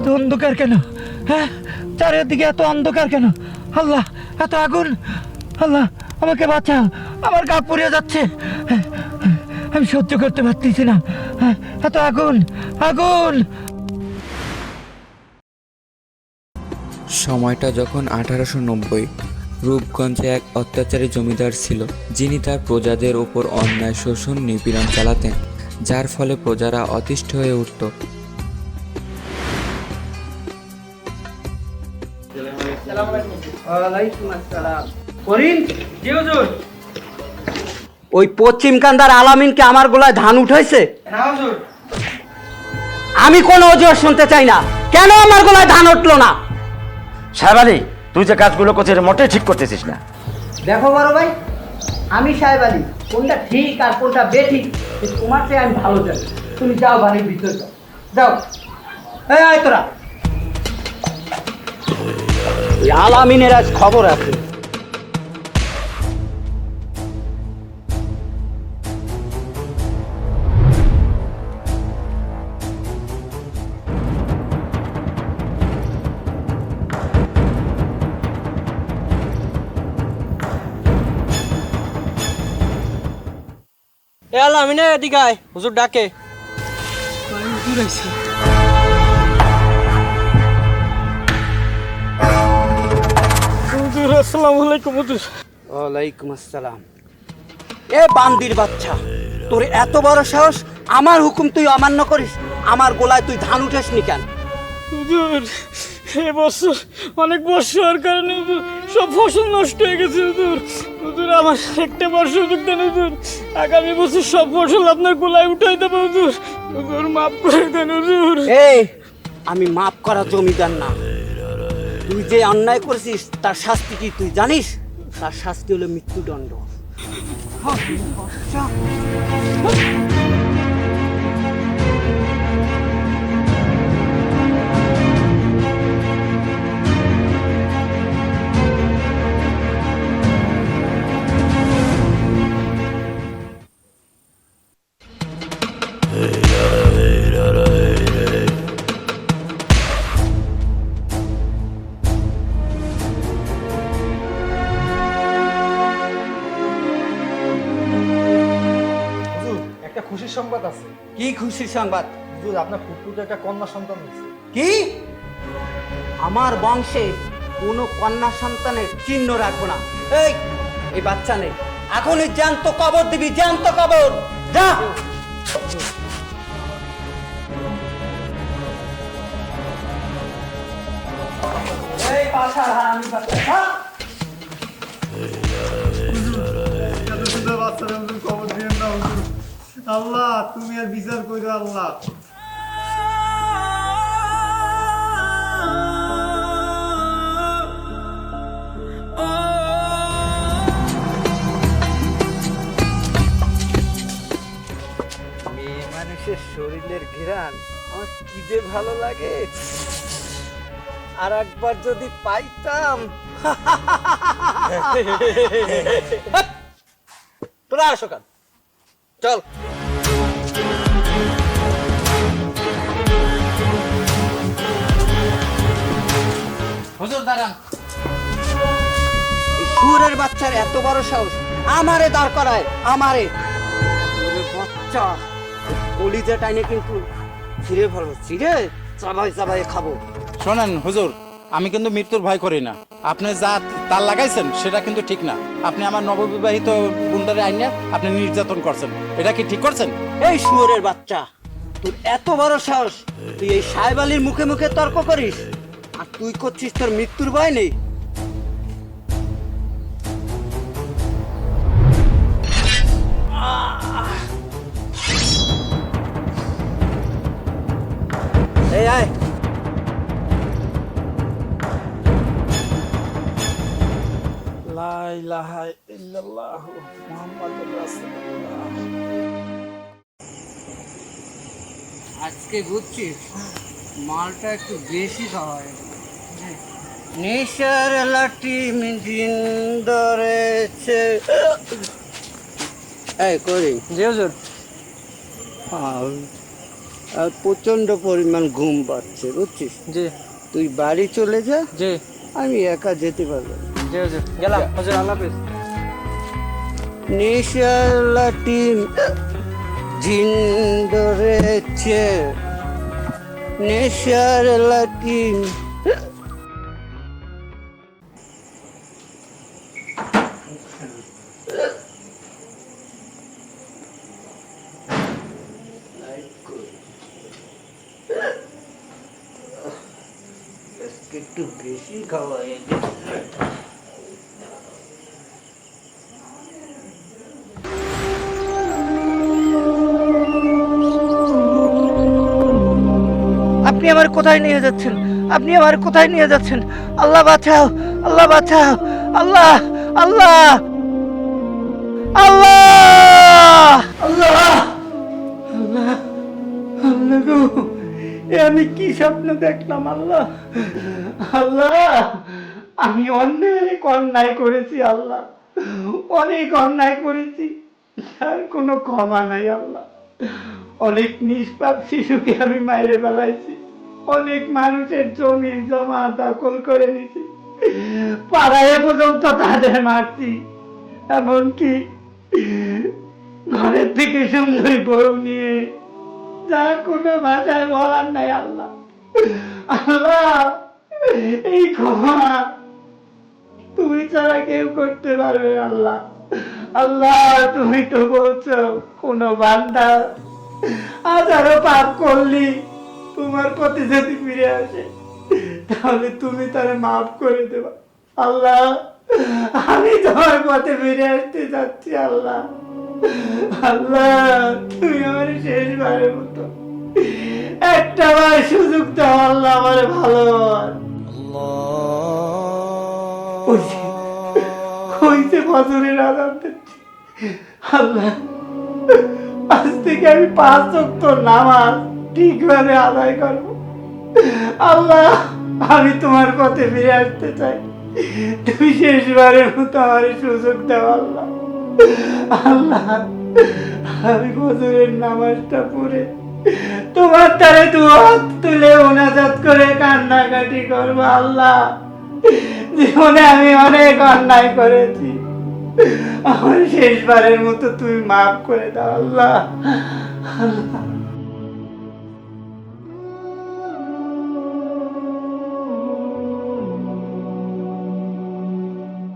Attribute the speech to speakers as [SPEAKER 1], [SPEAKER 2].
[SPEAKER 1] এত অন্ধকার কেন? হ্যাঁ? চারিদিকে এত অন্ধকার কেন? আল্লাহ এত আগুন? আল্লাহ আমাকে বাঁচাও। আমার গা পুড়িয়ে যাচ্ছে। হ্যাঁ, আমি সহ্য করতে পারতেছি না। হ্যাঁ, এত আগুন আগুন!
[SPEAKER 2] সময়টা যখন আঠারোশো নব্বই রূপগঞ্জে এক অত্যাচারী জমিদার ছিল যিনি তার প্রজাদের ওপর অন্যায় শোষণ নিপীড়ন চালাতেন যার ফলে প্রজারা অতিষ্ঠ হয়ে উঠত।
[SPEAKER 3] ওই পশ্চিম কান্দার আলামিনকে আমার গোলায় ধান উঠাইছে? আমি কোনো অজুহাত শুনতে চাই না। কেন আমার গোলায় ধান উঠল না?
[SPEAKER 4] সাহেব আলী তুই যে কাজগুলো করছিস মোটেই ঠিক করতেছিস না।
[SPEAKER 3] দেখো বড় ভাই আমি সাহেব আলী কোনটা ঠিক আর কোনটা বেঠিক তোমার চেয়ে আমি ভালো জানি। তুমি যাও বাড়ির ভিতরে যাও। যাও। এই তোরা। আলামিনের আজ খবর আছে।
[SPEAKER 5] এ আল্লাহ আমি না এদিকে আয়। হুজুর ডাকে। হুজুর আসসালামু আলাইকুম হুজুর।
[SPEAKER 3] ওয়ালাইকুম আসসালাম। এ বান্দির বাচ্চা তোর এত বড় সাহস? আমার হুকুম তুই অমান্য করিস? আমার গোলায় তুই ধান উঠাসনি কেন?
[SPEAKER 5] হুজুর এ বছর অনেক বর্ষার কারণে সব ফসল নষ্ট হয়ে গেছে হুজুর। হুজুর আমার একটা বর্ষ সুযোগ দেন হুজুর। আগামী বছর সব ফসল আপনার গোলায় উঠাই দেবো হুজুর। হুজুর মাফ করে দেন হুজুর।
[SPEAKER 3] এই আমি মাফ করা জমিদার না। তুই যে অন্যায় করেছিস তার শাস্তি কি তুই জানিস? তার শাস্তি হলো মৃত্যুদণ্ড।
[SPEAKER 6] একটা খুশির সংবাদ আছে
[SPEAKER 3] কি খুশির সংবাদ
[SPEAKER 6] হুজুর আপনার ফুটফুটে একটা কন্যা সন্তান হয়েছে
[SPEAKER 3] কি আমার বংশে কোনো কন্যা সন্তানের চিহ্ন রাখব না এই এই বাচ্চা নেই এখনই জ্যান্ত কবর দিবি জ্যান্ত কবর যা এই পাশার হারামি বাচ্চা যা।
[SPEAKER 6] আল্লাহ তুমি আর বিচার করো আল্লাহ।
[SPEAKER 3] মেয়ে মানুষের শরীরের ঘেরান আমার কি যে ভালো লাগে। আর একবার যদি পাইতাম। তোরা আসো কাল। চল।
[SPEAKER 5] হুজুর দাঁড়ান।
[SPEAKER 3] সুরের বাচ্চার এত বড় সাহস। আমারে দাঁড় করায় আমারে। বাচ্চা কলিজা টাইনে কিন্তু ছিঁড়ে ফেলব ছিঁড়ে চাবাই চাবাই খাব।
[SPEAKER 7] শোনেন হুজুর আমি কিন্তু মৃত্যুর ভয় করি না। আপনি যা তার লাগাইছেন সেটা কিন্তু ঠিক না। আপনি আমার নববিবাহিত গুন্ডারে আইনে আপনি নির্যাতন করছেন। এটা কি ঠিক করছেন?
[SPEAKER 3] এই শুয়োরের বাচ্চা তোর এত বড় সাহস তুই এই সাহেব আলীর মুখে মুখে তর্ক করিস? আর তুই করছিস তোর মৃত্যুর ভয় নেই এই, আয়।
[SPEAKER 5] ইলাহা ইল্লাল্লাহ মুহাম্মাদুর
[SPEAKER 3] আজকে বুঝছিস মালটা একটু বেশি খাওয়া নেশার লাঠি মিজিন ধরেছে। এই করি।
[SPEAKER 5] জি হুজুর
[SPEAKER 3] আর প্রচণ্ড পরিমাণ ঘুম পাচ্ছে বুঝছিস?
[SPEAKER 5] জি।
[SPEAKER 3] তুই বাড়ি চলে যা
[SPEAKER 5] জি।
[SPEAKER 3] আমি একা যেতে পারব।
[SPEAKER 5] জি হুজুর গেলাম হুজুর আল্লাহ হাফেজ।
[SPEAKER 3] নেশার জিন ধরেছে। নেশার লাটিম একটু বেশি খাওয়া
[SPEAKER 1] আপনি আমার কোথায় নিয়ে যাচ্ছেন? আপনি আমার কোথায় নিয়ে যাচ্ছেন? আল্লাহ বাঁচাও আল্লাহ বাঁচাও আল্লাহ আল্লাহ আল্লাহ। আমি কি স্বপ্ন দেখলাম, আল্লাহ? আল্লাহ, আমি অনেক অন্যায় করেছি, আল্লাহ। অনেক অন্যায় করেছি, আর কোনো ক্ষমা নাই, আল্লাহ। অনেক নিষ্পাপ শিশুকে আমি মাইরে বেলাইছি অনেক মানুষের জমি, জমা, দখল করে নিছি। পাড়ায় পর্যন্ত তাদের মারছি। এমনকি ঘরের থেকে সুন্দরী বউ নিয়ে যা কোনো ভাষায় বলার নাই আল্লাহ। আল্লাহ, এই ক্ষমা তুমি ছাড়া কেউ করতে পারবে আল্লাহ। আল্লাহ, তুমি তো বলছো, কোন বান্দা হাজারো পাপ করলি, তোমার পথে যদি ফিরে আসে, তাহলে তুমি তারে মাফ করে দেবা। আল্লাহ, আমি তোমার পথে ফিরে আসতে যাচ্ছি, আল্লাহ। আল্লাহ তুমি আমার শেষবারের মতো একটা বার সুযোগ দাও আল্লাহ আমার ভালো হইছে বছরের আদান আল্লাহ আজ থেকে আমি পাঁচ ওয়াক্ত নামাজ ঠিকভাবে আদায় করব। আল্লাহ আমি তোমার পথে ফিরে আসতে চাই। তুমি শেষবারের মতো আমার সুযোগ দাও আল্লাহ। আল্লাহ, আমি বছরের নামাজটা পড়ে তোমার তারে দু হাত তুলে ওনাজাত করে কান্নাকাটি করব, আল্লাহ। জীবনে আমি অনেক অন্যায় করেছি। আমার শেষবারের মতো তুমি মাফ করে দাও, আল্লাহ। আল্লাহ।